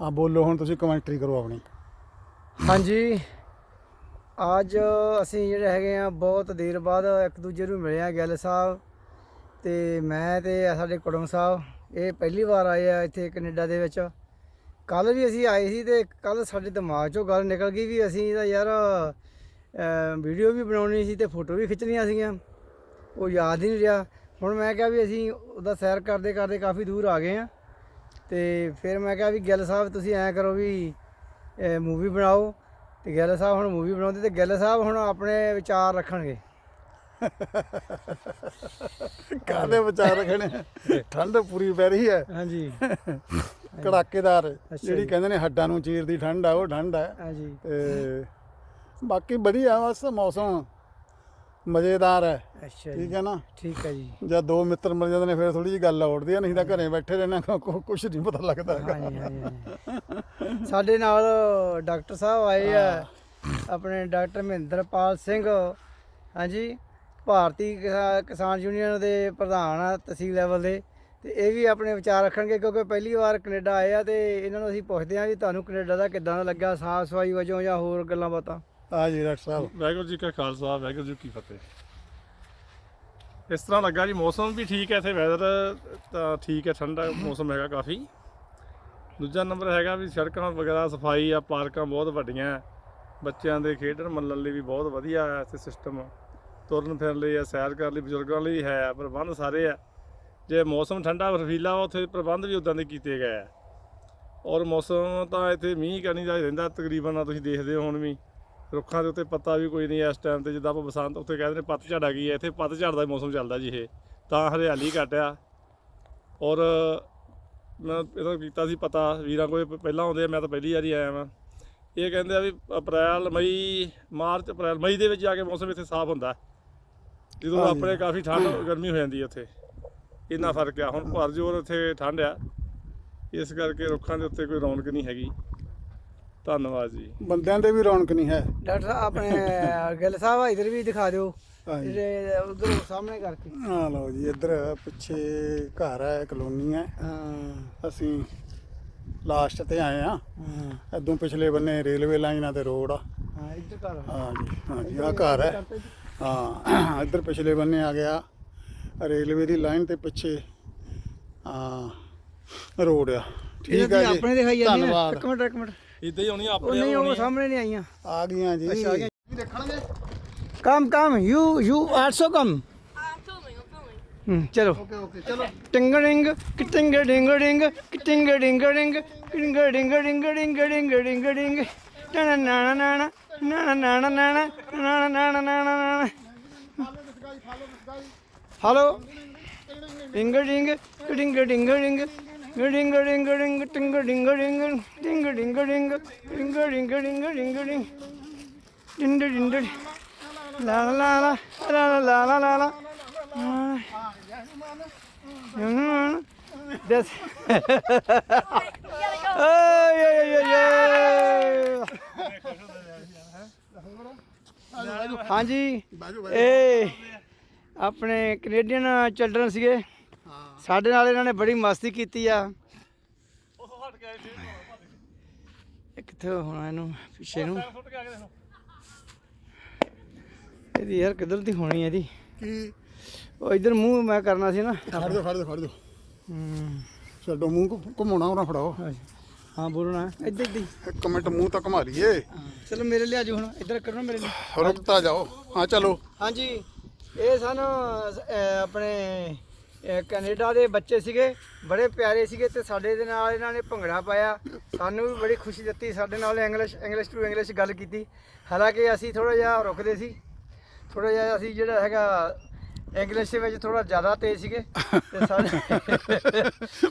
ਹਾਂ, ਬੋਲੋ, ਹੁਣ ਤੁਸੀਂ ਕਮੈਂਟਰੀ ਕਰੋ ਆਪਣੀ। ਹਾਂਜੀ। ਅੱਜ ਅਸੀਂ ਜਿਹੜੇ ਹੈਗੇ ਆ, ਬਹੁਤ ਦੇਰ ਬਾਅਦ ਇੱਕ ਦੂਜੇ ਨੂੰ ਮਿਲਿਆ ਆ, ਗਿੱਲ ਸਾਹਿਬ ਤੇ ਮੈਂ ਤੇ ਸਾਡੇ ਕੁੜਮ ਸਾਹਿਬ। ਇਹ ਪਹਿਲੀ ਵਾਰ ਆਏ ਆ ਇੱਥੇ ਕੈਨੇਡਾ ਦੇ ਵਿੱਚ। ਕੱਲ ਵੀ ਅਸੀਂ ਆਏ ਸੀ ਤੇ ਕੱਲ ਸਾਡੇ ਦਿਮਾਗ 'ਚੋਂ ਗੱਲ ਨਿਕਲ ਗਈ ਵੀ ਅਸੀਂ ਤਾਂ ਯਾਰ ਵੀਡੀਓ ਵੀ ਬਣਾਉਣੀ ਸੀ ਤੇ ਫੋਟੋ ਵੀ ਖਿੱਚਣੀਆਂ ਸੀਗੀਆਂ। ਉਹ ਯਾਦ ਹੀ ਨਹੀਂ ਰਿਹਾ। ਹੁਣ ਮੈਂ ਕਿਹਾ ਵੀ ਅਸੀਂ ਉਹਦਾ ਸੈਰ ਕਰਦੇ ਕਰਦੇ ਕਾਫੀ ਦੂਰ ਆ ਗਏ ਆ। ਤੇ ਫਿਰ ਮੈਂ ਕਿਹਾ ਵੀ ਗਿੱਲ ਸਾਹਿਬ ਤੁਸੀਂ ਐਂ ਕਰੋ ਵੀ ਮੂਵੀ ਬਣਾਓ। ਤੇ ਗਿੱਲ ਸਾਹਿਬ ਹੁਣ ਮੂਵੀ ਬਣਾਉਂਦੇ ਤੇ ਗਿੱਲ ਸਾਹਿਬ ਹੁਣ ਆਪਣੇ ਵਿਚਾਰ ਰੱਖਣਗੇ। ਕਾਹਦੇ ਵਿਚਾਰ ਰੱਖਣੇ? ਠੰਡ ਪੂਰੀ ਪੈ ਰਹੀ ਹੈ। ਹਾਂਜੀ। ਕੜਾਕੇਦਾਰ। ਜਿਹੜੀ ਕਹਿੰਦੇ ਨੇ ਹੱਡਾਂ ਨੂੰ ਚੀਰਦੀ ਠੰਡ ਆ ਉਹ ਠੰਡ ਹੈ ਹਾਂਜੀ। ਤੇ ਬਾਕੀ ਵਧੀਆ ਬਸ ਮੌਸਮ ਮਜ਼ੇਦਾਰ ਹੈ। ਅੱਛਾ ਜੀ। ਠੀਕ ਹੈ ਨਾ? ਠੀਕ ਹੈ ਜੀ। ਜਦ ਦੋ ਮਿੱਤਰ ਮਿਲ ਜਾਂਦੇ ਨੇ ਫਿਰ ਥੋੜੀ ਜਿਹੀ ਗੱਲ ਔੜਦੀ ਆ ਨਹੀਂ ਤਾਂ ਘਰੇ ਬੈਠੇ ਰਹਿਣਾ ਕੁਝ ਨਹੀਂ ਪਤਾ ਲੱਗਦਾ ਹੈਗਾ। ਹਾਂਜੀ ਹਾਂਜੀ ਹਾਂਜੀ। ਸਾਡੇ ਨਾਲ ਡਾਕਟਰ ਸਾਹਿਬ ਆਏ ਆ। ਆਪਣੇ ਡਾਕਟਰ ਮਹਿੰਦਰਪਾਲ ਸਿੰਘ। ਹਾਂਜੀ। ਭਾਰਤੀ ਕਿਸਾ- ਕਿਸਾਨ ਯੂਨੀਅਨ ਦੇ ਪ੍ਰਧਾਨ ਆ ਤਹਿਸੀਲ ਲੈਵਲ ਦੇ। ਤੇ ਇਹ ਵੀ ਆਪਣੇ ਵਿਚਾਰ ਰੱਖਣਗੇ ਕਿਉਂਕਿ ਪਹਿਲੀ ਵਾਰ ਕੈਨੇਡਾ ਆਏ ਆ ਤੇ ਇਹਨਾਂ ਨੂੰ ਅਸੀਂ ਪੁੱਛਦੇ ਹਾਂ ਵੀ ਤੁਹਾਨੂੰ ਕੈਨੇਡਾ ਦਾ ਕਿੱਦਾਂ ਦਾ ਲੱਗਾ ਸਾਫ਼ ਸਫ਼ਾਈ ਵਜੋਂ ਜਾਂ ਹੋਰ ਗੱਲਾਂ ਬਾਤਾਂ? ਆ ਜੀ ਡਾਕਟਰ ਸਾਹਿਬ। ਵਾਹਿਗੁਰੂ ਜੀ ਕਾ ਖਾਲਸਾ ਵਾਹਿਗੁਰੂ ਜੀ ਕੀ ਫਤਿਹ। ਇਸ ਤਰ੍ਹਾਂ ਲੱਗਾ ਜੀ ਮੌਸਮ ਵੀ ਠੀਕ ਹੈ ਇੱਥੇ ਵੈਦਰ ਤਾਂ ਠੀਕ ਹੈ ਠੰਡਾ ਮੌਸਮ ਹੈਗਾ ਕਾਫੀ। ਦੂਜਾ ਨੰਬਰ ਹੈਗਾ ਵੀ ਸੜਕਾਂ ਵਗੈਰਾ ਸਫ਼ਾਈ ਆ ਪਾਰਕਾਂ ਬਹੁਤ ਵੱਡੀਆਂ। ਬੱਚਿਆਂ ਦੇ ਖੇਡਣ ਮੱਲਣ ਲਈ ਵੀ ਬਹੁਤ ਵਧੀਆ ਹੈ ਇੱਥੇ ਸਿਸਟਮ ਤੁਰਨ ਫਿਰਨ ਲਈ ਆ ਸੈਰ ਕਰਨ ਲਈ ਬਜ਼ੁਰਗਾਂ ਲਈ ਹੈ ਪ੍ਰਬੰਧ ਸਾਰੇ ਆ। ਜੇ ਮੌਸਮ ਠੰਡਾ ਬਰਫੀਲਾ ਵਾ, ਉੱਥੇ ਪ੍ਰਬੰਧ ਵੀ ਉਦਾਂ ਦੇ ਕੀਤੇ ਗਏ ਆ। ਔਰ ਮੌਸਮ ਤਾਂ ਇੱਥੇ ਮੀਂਹ ਕਰਨੀ ਦਾ ਹੀ ਰਹਿੰਦਾ ਤਕਰੀਬਨ ਆ ਤੁਸੀਂ ਦੇਖਦੇ ਹੋ ਹੁਣ ਵੀ। ਰੁੱਖਾਂ ਦੇ ਉੱਤੇ ਪੱਤਾ ਵੀ ਕੋਈ ਨਹੀਂ ਇਸ ਟਾਈਮ ਤੇ ਜਿੱਦਾਂ ਆਪਾਂ ਬਸੰਤ ਉੱਤੇ ਕਹਿੰਦੇ ਨੇ ਪੱਤਝੜ ਆ ਗਈ ਹੈ ਇੱਥੇ ਪੱਤਝੜ ਦਾ ਹੀ ਮੌਸਮ ਚੱਲਦਾ ਜੀ ਇਹ। ਤਾਂ ਹਰਿਆਲੀ ਘੱਟ ਆ। ਔਰ ਮੈਂ ਇਹਦਾ ਕੀਤਾ ਸੀ ਪਤਾ ਵੀਰਾਂ ਕੋਲ ਪਹਿਲਾਂ ਆਉਂਦੇ ਆ ਮੈਂ ਤਾਂ ਪਹਿਲੀ ਵਾਰੀ ਆਇਆ ਵਾਂ। ਇਹ ਕਹਿੰਦੇ ਆ ਵੀ ਅਪ੍ਰੈਲ ਮਈ ਮਾਰਚ ਅਪ੍ਰੈਲ ਮਈ ਦੇ ਵਿੱਚ ਜਾ ਕੇ ਮੌਸਮ ਇੱਥੇ ਸਾਫ਼ ਹੁੰਦਾ। ਜਦੋਂ। ਆਪਣੇ ਕਾਫੀ ਠੰਡ ਗਰਮੀ ਹੋ ਜਾਂਦੀ ਹੈ ਉੱਥੇ। ਇੰਨਾ ਫ਼ਰਕ ਆ। ਹੁਣ ਭਰ ਜੋਰ ਉੱਥੇ ਠੰਡ ਆ। ਇਸ ਕਰਕੇ ਰੁੱਖਾਂ ਦੇ ਉੱਤੇ ਕੋਈ ਰੌਣਕ ਨਹੀਂ ਹੈਗੀ। ਧੰਨਵਾਦ ਜੀ। ਬੰਦਿਆਂ ਦੇ ਵੀ ਰੌਣਕ ਨਹੀਂ ਹੈ। ਡਾਕਟਰ ਸਾਹਿਬ ਆਪਣੇ ਗਿੱਲ ਸਾਹਿਬ ਇਧਰ ਵੀ ਦਿਖਾ ਦਿਓ। ਹਾਂਜੀ। ਜਿਹੜੇ ਉਧਰ ਸਾਹਮਣੇ ਕਰਕੇ। ਆ ਲਓ ਜੀ ਇੱਧਰ ਪਿੱਛੇ ਘਰ ਹੈ ਕਲੋਨੀ ਹੈ। ਹਾਂ। ਅਸੀਂ ਲਾਸਟ ਤੇ ਆਏ ਆ ਹਾਂ। ਇਦੋਂ ਪਿਛਲੇ ਬੰਨੇ ਰੇਲਵੇ ਲਾਈਨਾਂ ਤੇ ਰੋਡ ਆ। ਹਾਂ ਇੱਧਰ ਕਰ ਹਾਂ ਜੀ ਹਾਂ ਜੀ ਆ ਘਰ ਹੈ। ਹਾਂ ਇੱਧਰ ਪਿਛਲੇ ਬੰਨੇ ਆ ਗਿਆ ਰੇਲਵੇ ਦੀ ਲਾਈਨ ਤੇ ਪਿੱਛੇ ਆ ਰੋਡ ਆ। ਠੀਕ ਹੈ ਜੀ। ਆਪਣੇ ਦਿਖਾਈ ਜਾਂਦੇ ਆ। ਧੰਨਵਾਦ। ਇੱਕ ਮਿੰਟ ਇੱਕ ਮਿੰਟ। ਇਦਾਂ ਹੀ ਹੋਣੀ ਉਹ ਆਪਣੇ ਨਹੀਂ ਉਹ। ਸਾਹਮਣੇ ਨਹੀਂ ਆਈਆਂ ਆ ਗਈਆਂ ਜੀ ਅੱਛਾ, ਆ ਗਈਆਂ। ਦੇਖਣਗੇ come come you you also come I'm filming, I'm filming. ਚਲੋ ਓਕੇ ਓਕੇ ਚਲੋ ਟਿੰਗੜਿੰਗ ਕਿਟਿੰਗ ਡਿੰਗ ਡਿੰਗ ਕਿਟਿੰਗ ਡਿੰਗ ਡਿੰਗ ਕਿਟਿੰਗ ਡਿੰਗ ਡਿੰਗ ਡਿੰਗ ਡਿੰਗ ਡਿੰਗ ਡਿੰਗ ਨਾ ਨਾ ਨਾ ਨਾ ਨਾ ਨਾ ਨਾ ਨਾ ਨਾ ਨਾ ਨਾ ਨਾ ਨਾ ਨਾ ਹਲੋ ਡਿੰਗ ਡਿੰਗ ਡਿੰਗ ਡਿੰਗ ਡਿੰਗ டிங்கடிங்கடிங்கு டிங்கடிங்கடிங்கு டிங்கு டிங்கடிங்கு டிங்கு டிங்கடிங்கு டிங்கடிங் டிண்டு டிண்டு லாலா லாலா லாலா Yes. Oj, oj, oj, oj. ਹਾਂਜੀ ਇਹ ਆਪਣੇ ਕੈਨੇਡੀਅਨ ਚਿਲਡਰਨ ਸੀਗੇ ਸਾਡੇ ਨਾਲ ਇਹਨਾਂ ਨੇ ਬੜੀ ਮਸਤੀ ਕੀਤੀ ਆ। ਇਹ ਕਿੱਥੇ ਹੋਣਾ ਇਹਨੂੰ? ਪਿੱਛੇ ਨੂੰ। ਇਹਦੀ ਯਾਰ ਕਿੱਧਰ ਦੀ ਹੋਣੀ ਇਹਦੀ? ਕੀ? ਉਹ ਇਧਰ ਮੂੰਹ ਮੈਂ ਕਰਨਾ ਸੀ ਨਾ। ਫੜ ਦਿਓ ਫੜ ਦਿਓ ਫੜ ਦਿਓ ਹਮ, ਛੱਡੋ ਮੂੰਹ ਘੁਮਾਉਣਾ ਉਹਨਾਂ ਫੜਾਓ। ਹਾਂ ਬੋਲਣਾ ਇੱਧਰ ਦੀ। ਇੱਕ ਮਿੰਟ ਮੂੰਹ ਤਾਂ ਘੁਮਾ ਲਈਏ। ਚਲੋ ਮੇਰੇ ਲਈ ਆਜੋ ਹੁਣ ਇੱਧਰ ਕਰੋ ਮੇਰੇ ਲਈ। ਰੁਕਤਾ ਜਾਓ। ਹਾਂ ਚਲੋ। ਹਾਂਜੀ। ਇਹ ਸਨ ਆਪਣੇ ਕੈਨੇਡਾ ਦੇ ਬੱਚੇ ਸੀਗੇ ਬੜੇ ਪਿਆਰੇ ਸੀਗੇ ਤੇ ਸਾਡੇ ਦੇ ਨਾਲ ਇਹਨਾਂ ਨੇ ਭੰਗੜਾ ਪਾਇਆ। ਸਾਨੂੰ ਵੀ ਬੜੀ ਖੁਸ਼ੀ ਦਿੱਤੀ ਸਾਡੇ ਨਾਲ ਇੰਗਲਿਸ਼ ਇੰਗਲਿਸ਼ ਟੂ ਇੰਗਲਿਸ਼ ਗੱਲ ਕੀਤੀ। ਹਾਲਾਂਕਿ ਅਸੀਂ ਥੋੜਾ ਜਿਹਾ ਰੁਕਦੇ ਸੀ ਥੋੜਾ ਜਿਹਾ ਅਸੀਂ ਜਿਹੜਾ ਹੈਗਾ ਇੰਗਲਿਸ਼ ਦੇ ਵਿੱਚ ਥੋੜਾ ਜ਼ਿਆਦਾ ਤੇਜ਼ ਸੀਗੇ ਤੇ ਸਾਡੇ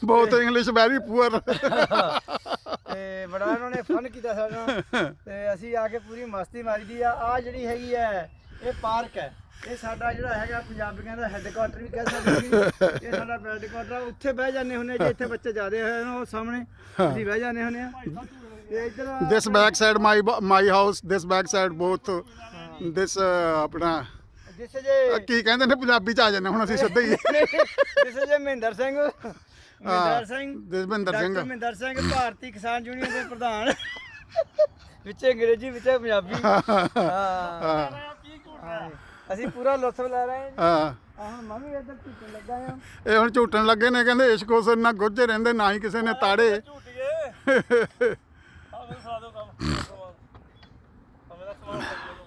ਬਹੁਤ ਇੰਗਲਿਸ਼ ਵੈਰੀ ਪੂਅਰ ਤੇ ਬੜਾ ਉਹਨਾਂ ਨੇ ਫਨ ਕੀਤਾ ਸਾਡੇ ਤੇ ਅਸੀਂ ਆ ਕੇ ਪੂਰੀ ਮਸਤੀ ਮਾਰੀ ਦੀ ਆ। ਆ ਜਿਹੜੀ ਹੈਗੀ ਹੈ ਇਹ ਪਾਰਕ ਹੈ। ਇਹ ਸਾਡਾ ਜਿਹੜਾ ਹੈਗਾ ਪੰਜਾਬੀਆਂ ਦਾ ਹੈੱਡਕੁਆਟਰ ਵੀ ਕਹਿ ਸਕਦੇ ਹਾਂ ਇਹ ਸਾਡਾ ਹੈੱਡਕੁਆਟਰ ਆ। ਉੱਥੇ ਬਹਿ ਜਾਂਦੇ ਹੁੰਦੇ ਜੇ ਇੱਥੇ ਬੱਚੇ ਜ਼ਿਆਦੇ ਹੋਏ ਨੇ ਉਹ ਸਾਹਮਣੇ ਅਸੀਂ ਬਹਿ ਜਾਂਦੇ ਹੁੰਦੇ ਆ। ਇੱਧਰ this back side my my house this back side both this uh, ਆਪਣਾ ਜਿਸ ਜੇ ਕੀ ਕਹਿੰਦੇ ਨੇ ਪੰਜਾਬੀ ਚ ਆ ਜਾਂਦੇ ਹੁਣ ਅਸੀਂ ਸਿੱਧੇ ਹੀ। ਜਿਸ ਜੇ ਮਹਿੰਦਰ ਸਿੰਘ ਮਹਿੰਦਰ ਸਿੰਘ ਦਸਵਿੰਦਰ ਸਿੰਘ। ਮਹਿੰਦਰ ਸਿੰਘ ਭਾਰਤੀ ਕਿਸਾਨ ਯੂਨੀਅਨ ਦੇ ਪ੍ਰਧਾਨ। ਵਿੱਚ ਅੰਗਰੇਜ਼ੀ ਵਿੱਚ ਪੰਜਾਬੀ। ਹਾਂ। ਅਸੀਂ ਪੂਰਾ ਲੁਤਫ ਲੈ ਰਹੇ ਹਾਂ। ਹਾਂ। ਹੁਣ ਮੰਮੀ ਇੱਧਰ ਝੂਟਣ ਲੱਗਾ ਆ। ਇਹ ਹੁਣ ਝੂਟਣ ਲੱਗੇ ਨੇ ਕਹਿੰਦੇ ਇਸ਼ਕ ਹੁਸਨ ਨਾਲ ਗੁੱਝੇ ਰਹਿੰਦੇ ਨਾ ਹੀ ਕਿਸੇ ਨੇ ਤਾੜੇ। ਝੂਟੀਏ। ਆ ਫਿਰ ਖਾ ਦਿਓ ਕੰਮ ਆ ਮੇਰਾ ਸਮਾਨ ਲੈ ਲਓ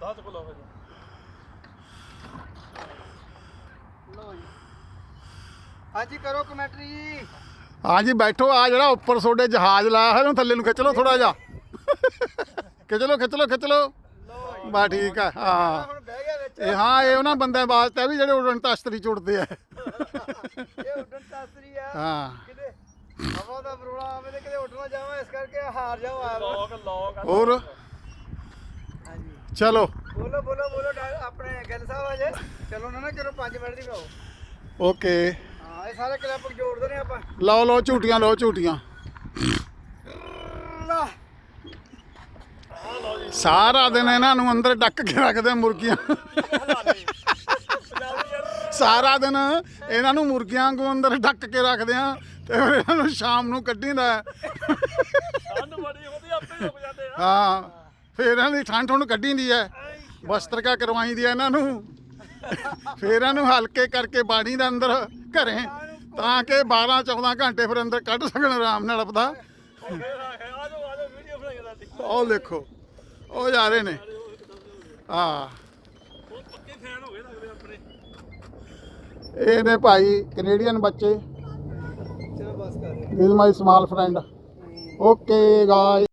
ਦਾਤ ਕੋਲ ਆਵੇ ਲਓ ਜੀ। ਹਾਂਜੀ ਕਰੋ ਕਮੈਂਟਰੀ। ਜੀ ਹਾਂ ਜੀ ਬੈਠੋ ਆ ਜਿਹੜਾ ਉੱਪਰ ਤੁਹਾਡੇ ਜਹਾਜ਼ ਲਾਇਆ ਹੋਇਆ ਨੂੰ ਥੱਲੇ ਨੂੰ ਖਿੱਚ ਲਓ ਥੋੜਾ ਜਿਹਾ। ਖਿੱਚ ਲਓ ਖਿੱਚ ਲਓ ਖਿੱਚ ਲਓ। ਬਾ ਠੀਕ ਆ ਹਾਂ। ਹੁਣ ਬਹਿ ਗਿਆ ਵਿੱਚ ਇਹ ਹਾਂ ਇਹ ਉਹਨਾਂ ਬੰਦਿਆਂ ਵਾਸਤੇ ਆ ਵੀ ਜਿਹੜੇ ਉਡਣ ਤਸ਼ਤਰੀ ਚੁੜਦੇ ਆ। ਇਹ ਉੱਡਣ ਸ਼ਾਸਤਰੀ ਆ। ਹਾਂ। ਕਿਤੇ ਹਵਾ ਦਾ ਬਰੋਲਾ ਆਵੇ ਤੇ ਕਿਤੇ ਉੱਡ ਨਾ ਜਾਵਾਂ ਇਸ ਕਰਕੇ ਹਾਰ ਜਾਓ ਆ ਲਓ। ਲੋਕ ਲੋਕ। ਹੋਰ? ਹਾਂਜੀ। ਚਲੋ। ਬੋਲੋ ਬੋਲੋ ਬੋਲੋ ਆਪਣੇ ਗੱਲ ਸਾਹਿਬ ਅਜੇ ਚਲੋ ਨਾ ਨਾ ਕਰੋ 5 ਮਿੰਟ ਦੀ ਪਾਓ ਓਕੇ। ਹਾਂ ਇਹ ਸਾਰੇ ਕਲਿੱਪ ਜੋੜਦੇ ਨੇ ਆਪਾਂ। ਲਓ ਲਓ ਝੂਟੀਆਂ ਲਓ ਝੂਟੀਆਂ ਲਾ ਸਾਰਾ ਦਿਨ ਇਹਨਾਂ ਨੂੰ ਅੰਦਰ ਡੱਕ ਕੇ ਰੱਖਦੇ ਮੁਰਗੀਆਂ। ਸਾਰਾ ਦਿਨ ਇਹਨਾਂ ਨੂੰ ਮੁਰਗੀਆਂ ਵਾਂਗੂ ਅੰਦਰ ਡੱਕ ਕੇ ਰੱਖਦੇ ਆ ਤੇ ਫਿਰ ਇਹਨਾਂ ਨੂੰ ਸ਼ਾਮ ਨੂੰ ਕੱਢੀਦਾ ਸਾਨੂੰ ਬੜੀ ਹੁੰਦੀ ਆਪੇ ਹੀ ਰੁਕ ਜਾਂਦੇ ਆ। ਹਾਂ ਫਿਰ ਇਹਨਾਂ ਦੀ ਠੰਡ ਠੁੰਡ ਕੱਢੀਦੀ ਐ ਵਸਤਰਕਾ ਕਰਵਾਈ ਦੀ ਐ ਇਹਨਾਂ ਨੂੰ। ਫਿਰ ਇਹਨਾਂ ਨੂੰ ਹਲਕੇ ਕਰਕੇ ਬਾਣੀ ਦੇ ਅੰਦਰ ਘਰੇ ਤਾਂ ਕਿ 12 14 ਘੰਟੇ ਫਿਰ ਅੰਦਰ ਕੱਢ ਸਕਣ ਆਰਾਮ ਨਾਲ ਆਪਦਾ। ਆ ਜਾਓ ਆ ਜਾਓ ਵੀਡੀਓ ਬਣਾਈਏ ਸਾਡੀ ਉਹ ਦੇਖੋ। ਉਹ ਜਾ ਰਹੇ ਨੇ। ਹਾਂ। ਉਹ ਪੱਕੇ ਫੈਨ ਹੋ ਗਏ ਲੱਗਦੇ ਆਪਣੇ ਇਹ ਨੇ ਭਾਈ ਕੈਨੇਡੀਅਨ ਬੱਚੇ। ਚਲੋ ਬਸ ਕਰ this my small friend okay guy